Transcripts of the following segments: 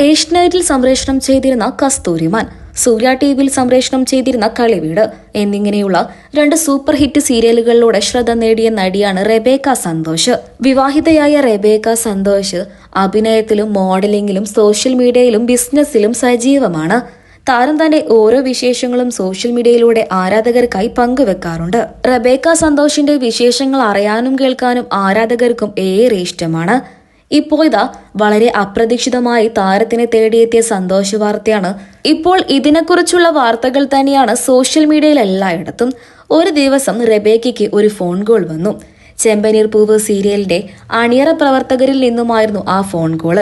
ഏഷ്യനൈറ്റിൽ സംപ്രേഷണം ചെയ്തിരുന്ന കസ്തൂരിമാൻ സൂര്യ ടി വിയിൽ സംപ്രേഷണം ചെയ്തിരുന്ന കളിവീട് എന്നിങ്ങനെയുള്ള രണ്ട് സൂപ്പർ ഹിറ്റ് സീരിയലുകളിലൂടെ ശ്രദ്ധ നേടിയ നടിയാണ് റെബേക്ക സന്തോഷ്. വിവാഹിതയായ റെബേക്ക സന്തോഷ് അഭിനയത്തിലും മോഡലിംഗിലും സോഷ്യൽ മീഡിയയിലും ബിസിനസ്സിലും സജീവമാണ്. താരം തന്റെ ഓരോ വിശേഷങ്ങളും സോഷ്യൽ മീഡിയയിലൂടെ ആരാധകർക്കായി പങ്കുവെക്കാറുണ്ട്. റബേക്ക സന്തോഷിന്റെ വിശേഷങ്ങൾ അറിയാനും കേൾക്കാനും ആരാധകർക്കും ഏറെ ഇഷ്ടമാണ്. ഇപ്പോൾ ഇതാ വളരെ അപ്രതീക്ഷിതമായി താരത്തിനെ തേടിയെത്തിയ സന്തോഷ വാർത്തയാണ് ഇപ്പോൾ ഇതിനെക്കുറിച്ചുള്ള വാർത്തകൾ തന്നെയാണ് സോഷ്യൽ മീഡിയയിൽ എല്ലായിടത്തും. ഒരു ദിവസം റെബേക്കയ്ക്ക് ഒരു ഫോൺ കോൾ വന്നു. ചെമ്പനീർ പൂവ് സീരിയലിന്റെ അണിയറ പ്രവർത്തകരിൽ നിന്നുമായിരുന്നു ആ ഫോൺ കോൾ.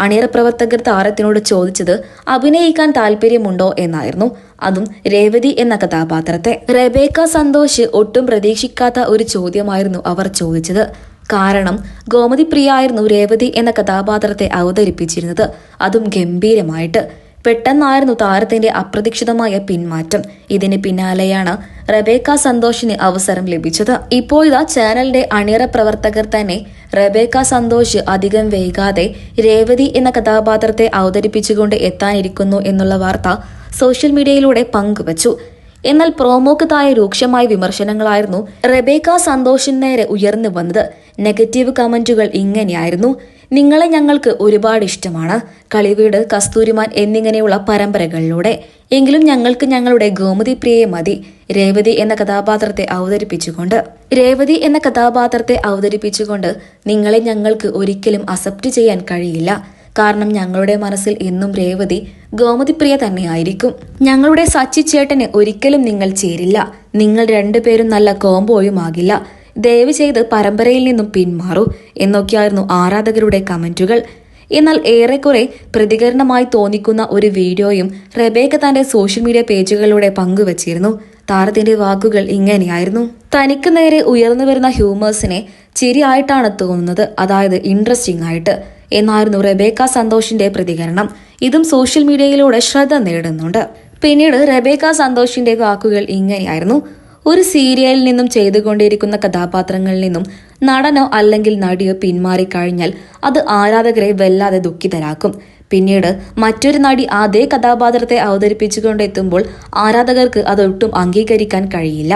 അണിയറ പ്രവർത്തകർ താരത്തിനോട് ചോദിച്ചത് അഭിനയിക്കാൻ താല്പര്യമുണ്ടോ എന്നായിരുന്നു. അതും രേവതി എന്ന കഥാപാത്രത്തെ. റെബേക്ക സന്തോഷ് ഒട്ടും പ്രതീക്ഷിക്കാത്ത ഒരു ചോദ്യമായിരുന്നു അവർ ചോദിച്ചത്. കാരണം ഗോമതി പ്രിയായിരുന്നു രേവതി എന്ന കഥാപാത്രത്തെ അവതരിപ്പിച്ചിരുന്നത്. അതും ഗംഭീരമായിട്ട്. പെട്ടെന്നായിരുന്നു താരത്തിന്റെ അപ്രതീക്ഷിതമായ പിന്മാറ്റം. ഇതിന് പിന്നാലെയാണ് റബേക്ക സന്തോഷിന് അവസരം ലഭിച്ചത്. ഇപ്പോൾ ഇതാ ചാനലിന്റെ അണിയറ പ്രവർത്തകർ തന്നെ റബേക്ക സന്തോഷ് അധികം വൈകാതെ രേവതി എന്ന കഥാപാത്രത്തെ അവതരിപ്പിച്ചുകൊണ്ട് എത്താനിരിക്കുന്നു എന്നുള്ള വാർത്ത സോഷ്യൽ മീഡിയയിലൂടെ പങ്കുവച്ചു. എന്നാൽ പ്രോമോക്ക് താഴെ രൂക്ഷമായ വിമർശനങ്ങളായിരുന്നു റെബേക്ക സന്തോഷിന് നേരെ ഉയർന്നു വന്നത്. നെഗറ്റീവ് കമന്റുകൾ ഇങ്ങനെയായിരുന്നു നിങ്ങളെ ഞങ്ങൾക്ക് ഒരുപാട് ഇഷ്ടമാണ് കളിവീട് കസ്തൂരിമാൻ എന്നിങ്ങനെയുള്ള പരമ്പരകളിലൂടെ. എങ്കിലും ഞങ്ങൾക്ക് ഞങ്ങളുടെ ഗോമതി പ്രിയെ മതി രേവതി എന്ന കഥാപാത്രത്തെ അവതരിപ്പിച്ചുകൊണ്ട്. രേവതി എന്ന കഥാപാത്രത്തെ അവതരിപ്പിച്ചുകൊണ്ട് നിങ്ങളെ ഞങ്ങൾക്ക് ഒരിക്കലും അക്സെപ്റ്റ് ചെയ്യാൻ കഴിയില്ല. കാരണം ഞങ്ങളുടെ മനസ്സിൽ എന്നും രേവതി ഗോമതിപ്രിയ തന്നെയായിരിക്കും. ഞങ്ങളുടെ സച്ചി ചേട്ടന് ഒരിക്കലും നിങ്ങൾ ചേരില്ല. നിങ്ങൾ രണ്ടുപേരും നല്ല കോംബോയും ആകില്ല ദയവ് ചെയ്ത് പരമ്പരയിൽ നിന്നും പിന്മാറൂ എന്നൊക്കെയായിരുന്നു ആരാധകരുടെ കമന്റുകൾ. എന്നാൽ ഏറെക്കുറെ പ്രതികരണമായി തോന്നിക്കുന്ന ഒരു വീഡിയോയും റെബേക്ക തന്റെ സോഷ്യൽ മീഡിയ പേജുകളിലൂടെ പങ്കുവച്ചിരുന്നു. താരത്തിന്റെ വാക്കുകൾ ഇങ്ങനെയായിരുന്നു. തനിക്ക് നേരെ ഉയർന്നു വരുന്ന ഹ്യൂമേഴ്സിനെ ചിരിയായിട്ടാണ് തോന്നുന്നത്. അതായത് ഇൻട്രസ്റ്റിംഗ് ആയിട്ട്. എന്നായിരുന്നു റെബേക്ക സന്തോഷിന്റെ പ്രതികരണം. ഇതും സോഷ്യൽ മീഡിയയിലൂടെ ശ്രദ്ധ നേടുന്നുണ്ട്. പിന്നീട് റെബേക്ക സന്തോഷിന്റെ വാക്കുകൾ ഇങ്ങനെയായിരുന്നു. ഒരു സീരിയലിൽ നിന്നും ചെയ്തുകൊണ്ടിരിക്കുന്ന കഥാപാത്രങ്ങളിൽ നിന്നും നടനോ അല്ലെങ്കിൽ നടിയോ പിന്മാറിക്കഴിഞ്ഞാൽ അത് ആരാധകരെ വല്ലാതെ ദുഃഖിതരാക്കും. പിന്നീട് മറ്റൊരു നടി അതേ കഥാപാത്രത്തെ അവതരിപ്പിച്ചുകൊണ്ടെത്തുമ്പോൾ ആരാധകർക്ക് അതൊട്ടും അംഗീകരിക്കാൻ കഴിയില്ല.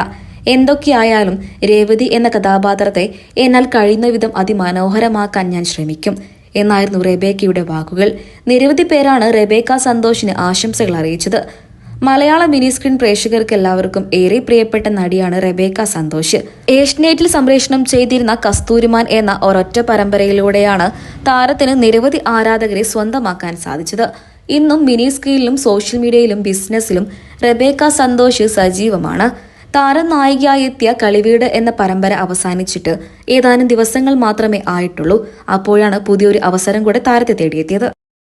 എന്തൊക്കെയായാലും രേവതി എന്ന കഥാപാത്രത്തെ എന്നാൽ കഴിയുന്ന വിധം അതിമനോഹരമാക്കാൻ ഞാൻ ശ്രമിക്കും. എന്നായിരുന്നു റെബേക്കയുടെ വാക്കുകൾ. നിരവധി പേരാണ് റെബേക്ക സന്തോഷിന് ആശംസകൾ അറിയിച്ചത്. മലയാള മിനി സ്ക്രീൻ പ്രേക്ഷകർക്ക് എല്ലാവർക്കും ഏറെ പ്രിയപ്പെട്ട നടിയാണ് റെബേക്ക സന്തോഷ്. ഏഷ്യനെറ്റിൽ സംപ്രേഷണം ചെയ്തിരുന്ന കസ്തൂരിമാൻ എന്ന ഒരൊറ്റ പരമ്പരയിലൂടെയാണ് താരത്തിന് നിരവധി ആരാധകരെ സ്വന്തമാക്കാൻ സാധിച്ചത്. ഇന്നും മിനി സ്ക്രീനിലും സോഷ്യൽ മീഡിയയിലും ബിസിനസ്സിലും റെബേക്ക സന്തോഷ് സജീവമാണ്. താരം നായികയായി എത്തിയ കളിവീട് എന്ന പരമ്പര അവസാനിച്ചിട്ട് ഏതാനും ദിവസങ്ങൾ മാത്രമേ ആയിട്ടുള്ളൂ. അപ്പോഴാണ് പുതിയൊരു അവസരം കൂടെ താരത്തെ തേടിയെത്തിയത്.